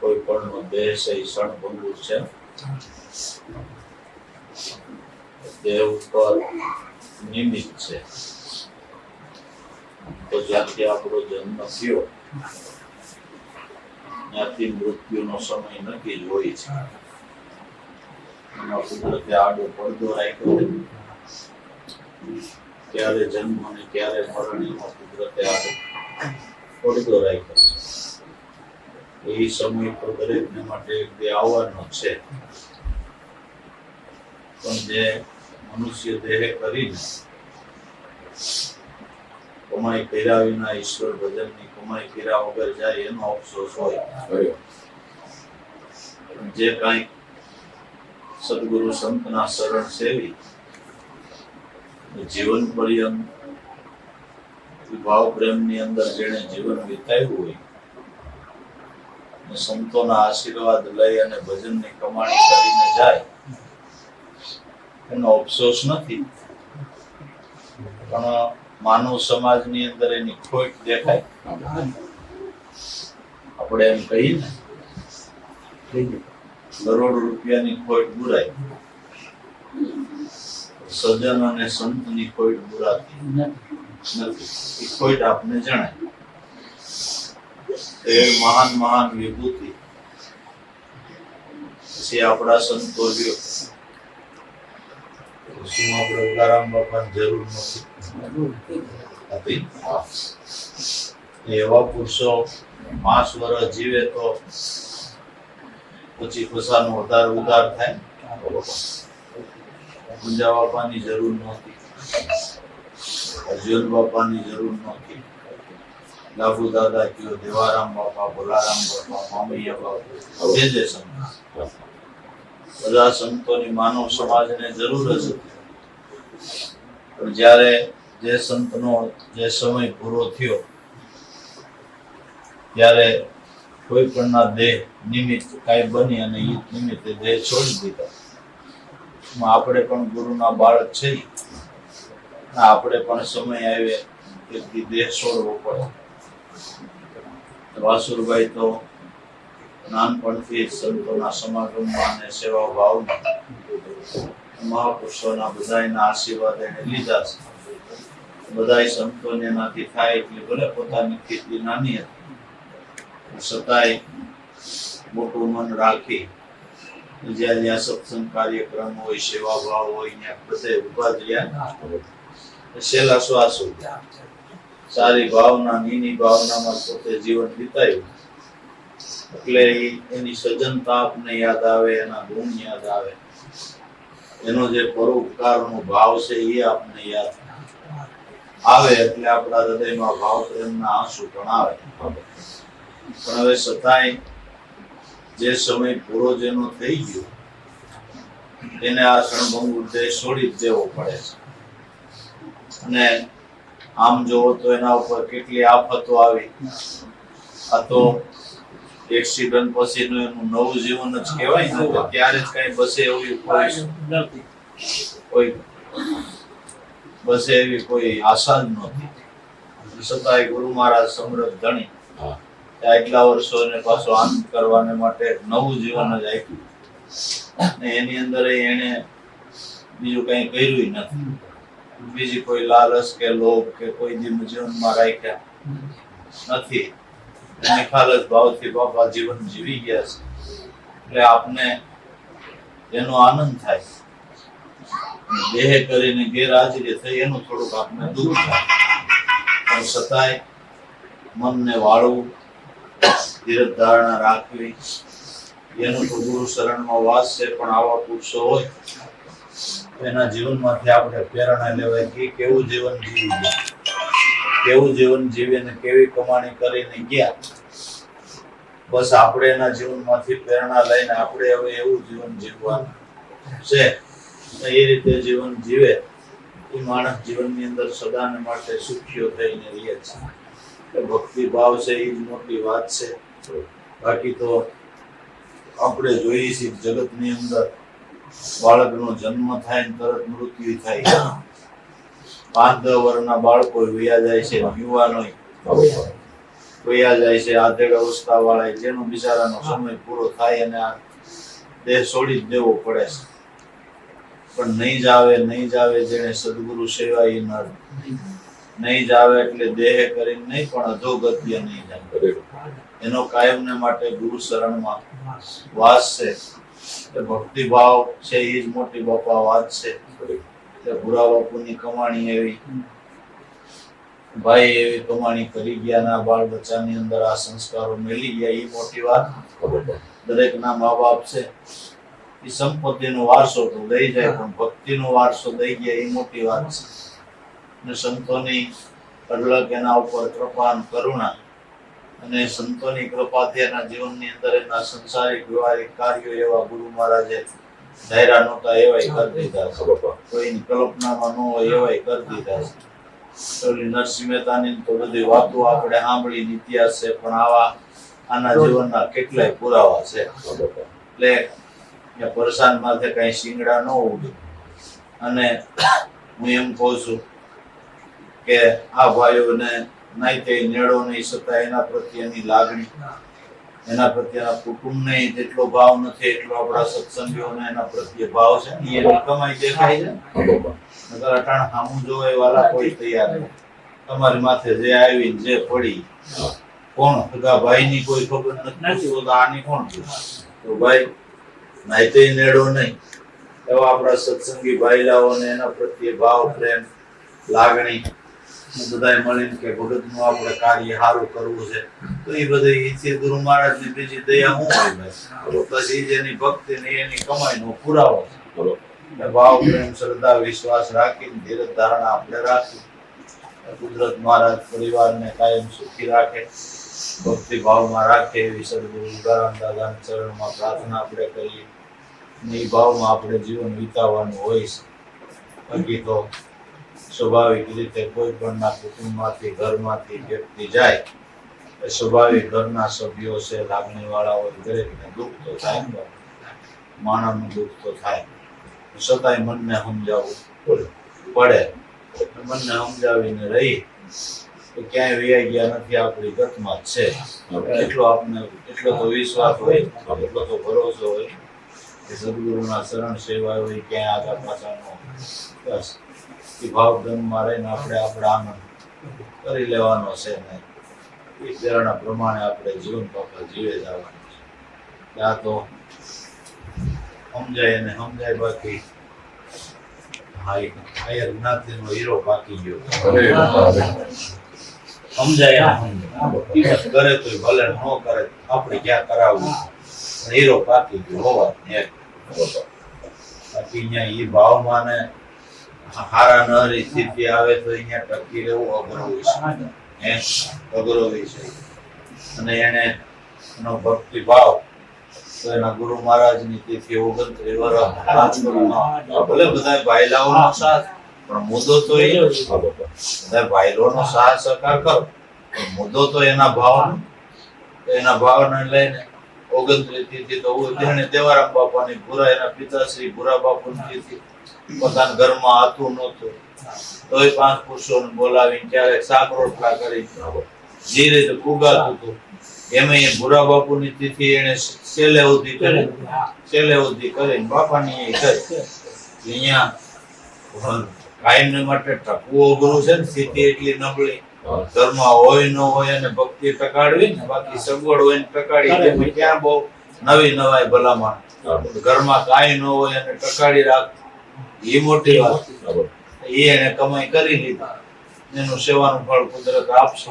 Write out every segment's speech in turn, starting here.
કોઈ પણ નો દેહ છે છે. દેહ ઉપર નિમિત્ત છે. તો જ્યાંથી આપણો જન્મ થયો, ત્યાંથી મૃત્યુનો સમય નક્કી જ હોય છે. એમાં કુદરતે આડો પડદો રાખ્યો. ક્યારે જન્મ અને ક્યારે મરણ, એમાં કુદરતે આડો પડદો રાખ્યો છે. એ સમય તો દરેકને માટે એક આવવાનો છે. પણ જે મનુષ્ય દેહ કરીને કમાઈ કર્યા વિના ઈશ્વર ભજનની કમાઈ કર્યા વગર જાય એનો અફસોસ હોય. જે કાંઈ સદગુરુ સંતના શરણ સેવી જીવન પર્યંત ભાવ પ્રેમની અંદર જેણે જીવન વિતાવ્યું હોય સંતોના આશીર્વાદ લઈ અને ભજનની કમાણી કરીને જાય, એનો અફસોસ નથી. પણ માનવ સમાજની અંદર એની ખોટ દેખાય. આપણે એમ કહીએ કરોડ રૂપિયાની ખોટ બુરાય સજ્જન અને સંતની ખોટ બુરાતી. નથી ખોટ આપને જણાય. એ મહાન મહાન વિભૂતિ. પછી આપણા સંતો જરૂર એવા પુરુષો પાંચ વર્ષ જીવે તો પછી પસાનો ઉધાર ઉધાર થાય. પૂંજા બાપાની જરૂર નહોતી. અર્જુન બાપાની જરૂર નહોતી. લાભુ દાદા કયો, દેવારામ બાપા, ભોલારામ બાપા મામૈયા બાપા જે જે સંત બધા સંતોની માનવ સમાજને જરૂર જ પણ જ્યારે જે સંતનો જે સમય પૂરો થયો, ત્યારે કોઈ પણના દેહ નિમિત્ત કાંઈ બની અને એ નિમિત્તે દેહ છોડી દીધા. આપણે પણ ગુરુના બાળક છે આપણે પણ સમય આવે એક દેહ છોડવો પડે. વાસુરભાઈ તો નાનપણથી સંતોના સમાગમમાં અને સેવા ભાવમાં મહાપુરુષોના બધાના આશીર્વાદ એને લીધા છે. બધા સંતોને એનાથી થાય એટલે ભલે પોતાની સ્થિતિ નાની હતી, છતાંય મોટું મન રાખી જ્યાં જ્યાં સત્સંગ કાર્યક્રમ હોય સેવા ભાવ હોય, ત્યાં બધે ઊભા રહ્યા. છેલ્લા શ્વાસ સુધી. સારી ભાવના, નીની ભાવનામાં પોતે જીવન વિતાયું. એટલે એની સજ્જનતા આપને યાદ આવે, એના ગુણ યાદ આવે. એનો જે પરોપકારનો ભાવ છે એ આપને યાદ આવે એટલે આપણા હૃદયમાં ભાવ પ્રેમના આંસુ પણ આવે પણ હવે છતાંય જે સમય પૂરો જેનો થઈ ગયો, એને આ ક્ષણભંગુર ઉદ્દેશ છોડી દેવો પડે છે. અને આમ જોવો તો એના ઉપર કેટલી આફતો આવી. આ તો એક્સિડન્ટ પછીનું એનું નવું જીવન જ કહેવાય ને ત્યારે જ કઈ બસે એવી કોઈ કોઈ બસે એવી કોઈ આશા જ નહોતી છતાંય ગુરુ મહારાજ સમૃદ્ધ ધણી. આટલા વર્ષો ને પાછો આનંદ કરવાને માટે નવું જીવન જ આપ્યું. ને એની અંદર એને બીજું કઈ કર્યું નથી. બીજી કોઈ લાલચ કે લોભ કે કોઈ જીવનમાં રાખ્યા નથી. નિખાલસ ભાવથી બાપા જીવન જીવી ગયા છે. એટલે આપને એનો આનંદ થાય. દેહ કરીને ગેરહાજરી થઈ એનું થોડુંક આપને દુઃખ થાય. પણ છતાંય મનને વાળવું, ધીરજ ધારણા રાખવી, એનું તો ગુરુ શરણમાં વાસ છે, પણ આવા પુરુષો હોય એના જીવનમાંથી આપણે પ્રેરણા લેવાય કે કેવું જીવન જીવી કેવું જીવન જીવીને કેવી કમાણી કરીને ગયા. બસ આપણે એના જીવનમાંથી પ્રેરણા લઈને આપણે હવે એવું જીવન જીવવાનું છે. એ રીતે જીવન જીવે એ માણસ જીવનની અંદર સદાને માટે સુખીઓ થઈને રહે છે. ભક્તિ ભાવ છે, એ જ મોટી વાત છે. બાકી તો આપણે જોઈએ છીએ જગતની અંદર બાળકનો જન્મ થાય ને તરત મૃત્યુ થાય. પાંચ દસ વર્ષના બાળકો વયા જાય છે યુવાનો વયા જાય છે આધેડ અવસ્થા વાળા જેનો બિચારાનો સમય પૂરો થાય અને આ દેહ છોડી જ દેવો પડે છે. પણ નહીં જાવે નહીં જાવે જેને સદગુરુ સેવા એ નર નહીં જાવે એટલે દેહ કરીને નહીં પણ અધોગત્ય નહીં જાય એનો કાયમને માટે ગુરુ શરણમાં વાસ છે. ભક્તિભાવ છે એ જ મોટી બાપા વાત છે. ભૂરા બાપુની કમાણી એવી. ભાઈ એવી કમાણી કરી ગયા ના બાળ બચ્ચાની અંદર આ સંસ્કારો મેલી ગયા એ મોટી વાત. દરેક ના મા બાપ છે. એ સંપત્તિનો વારસો તો દઈ જાય પણ ભક્તિનો વારસો દઈ ગયા એ મોટી વાત છે. ને સંતોની અઢળક એના ઉપર કૃપા કરુણા અને સંતોની કૃપાથી એના જીવનની અંદર એના સંસારિક વ્યવહારિક કાર્યો એવા ગુરુ મહારાજે ધાયરા નહોતા એવાય કરી દીધા છે. કોઈની કલ્પનામાં ન હોય એવાય કરી દીધા છે. ઓલી નરસિંહ મહેતાની તો બધી વાતો આપણે સાંભળી ઇતિહાસ છે પણ આવા આના જીવનના કેટલાય પુરાવા છે. એટલે પરસાન માથે કઈ શિંગડા ન ઉડે. અને હું એમ કહું છું કે આ ભાઈઓને નહીં તે નેડો નહીં છતાં એના પ્રત્યેની લાગણી, એના પ્રત્યેના કુટુંબને જેટલો ભાવ નથી, એટલો આપણા સત્સંગીઓને એના પ્રત્યે ભાવ છે. એની કમાઈ દેખાય છે. નકર અટાણ સામું જોવા વાળા કોઈ તૈયાર નહીં. તમારી માથે જે આવી જે પડી, કોણ? સગા ભાઈની કોઈ ખબર નથી તો આની કોણ તો ભાઈ નાઈતે નેડો નહીં. એવા આપણા સત્સંગી ભાઈલાઓને એના પ્રત્યે ભાવ, પ્રેમ, લાગણી બધાય મળીને કે ભગતનું આપણે કાર્ય સારું કરવું છે. તો એ બધી ઈચ્છે ગુરુ મહારાજની બીજી દયા હું હોય જેની ભક્તિ ને એની કમાઈનો પુરાવો છે. ભાવ પ્રેમ શ્રદ્ધા વિશ્વાસ રાખીને ધીરજ ધારણા આપણે રાખી. કુદરત મહારાજ પરિવારને કાયમ સુખી રાખે. ભક્તિ ભાવમાં રાખે એવી સદગુરુ ઉદારામ દાદાના ચરણમાં પ્રાર્થના આપણે કરીએ. અને એ ભાવમાં આપણે જીવન વિતાવવાનું હોય છે. બાકી તો સ્વાભાવિક રીતે કોઈ પણ ના કુટુંબમાંથી, ઘરમાંથી વ્યક્તિ જાય, એ સ્વાભાવિક ઘરના સભ્યો છે લાગણી વાળા હોય દરેકને દુઃખ તો થાય ને માણસનું દુઃખ તો થાય. છતાંય મનને સમજાવવું પડે. મનને સમજાવીને રહી, તો ક્યાંય વ્યાઈ ગયા નથી આપણી ગતમાં જ છે. એટલો આપને એટલો તો વિશ્વાસ હોય, એટલો તો ભરોસો હોય, કે સદગુરુના શરણ સેવા હોય ક્યાં આગળ પાછળનો બસ. એ ભાવ ધર્મમાં રહીને આપણે આપણે આનંદ કરી લેવાનો છે ને એ પ્રેરણા પ્રમાણે આપણે જીવન પાપા જીવે જવાનું છે. આ તો સમજાય અને સમજાય બાકી જ્ઞાતિનો હીરો પાકી ગયો. સમજાય કરે તો ભલે ન કરે આપણે ક્યાં કરાવવું? હીરો પાકી ગયો હોવા બાકી અહીંયા ઈ ભાવમાં ને હારા નહરી સ્થિતિ આવે તો અહીંયા ટકી રહેવું અઘરો વિષય હે? અઘરો વિષય અને એને એનો ભક્તિ ભાવ, તો એના ગુરુ મહારાજની તિથિ ઓગણત્રીસ વર્ષ ભલે બધા ભાઈલાઓનો સાથ, પણ મુદ્દો તો એ બધા ભાઈલોનો સાથ સહકાર કરો મુદ્દો તો એના ભાવનો. એના ભાવને લઈને ઓગણત્રીસ તિથિ તો જેને દેવારામ બાપાની ભૂરા, એના પિતાશ્રી ભૂરા બાપુની તિથિ. પોતાના ઘરમાં હતું નહોતું તોય પાંચ પુરુષોને બોલાવીને ક્યારેક શાક રોટલા કરી જે રીતે ફુગાતું હતું એમાં એ ભૂરા બાપુની તિથિ એને છેલ્લે સુધી કરી છેલ્લે સુધી કરીને બાપાની એ કરી. અહીંયા કાયમને માટે ટકવું અઘરું છે ને સ્થિતિ એટલી નબળી. ઘરમાં હોય ન હોય અને ભક્તિ ટકાડવી ને બાકી સગવડ હોય ને ટકાડી ક્યાં બહુ નવી નવાય ભલામણ. ઘરમાં કાંઈ ન હોય અને ટકાડી રાખ એ મોટી વાત એ એને કમાઈ કરી લીધી. એનું સેવાનું ફળ કુદરત આપશે.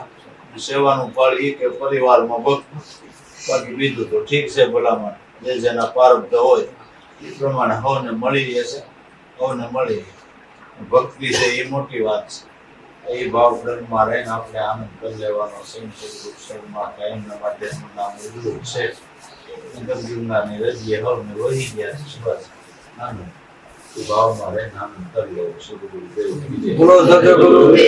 સેવાનું ફળ એ કે પરિવારમાં ભક્ત બાકી બીજું તો ઠીક છે ભલામણ. જે જેના પારબ્ધ હોય, એ પ્રમાણે હવને મળી જશે હવને મળી. ભક્તિ છે એ મોટી વાત છે. એ ભાવ પ્રેમમાં રહીને આપણે આનંદ કરી લેવાનો સદગુરુ શર્મા કાયમના માધ્યમનું નામ ઉજળું છે. ગીરનારની રજીએ હવને વહી ગયા છે. આનંદ. ભાવ મારે નામ અંતર લો સદગુરુદેવ બોલો સદગુરુદેવ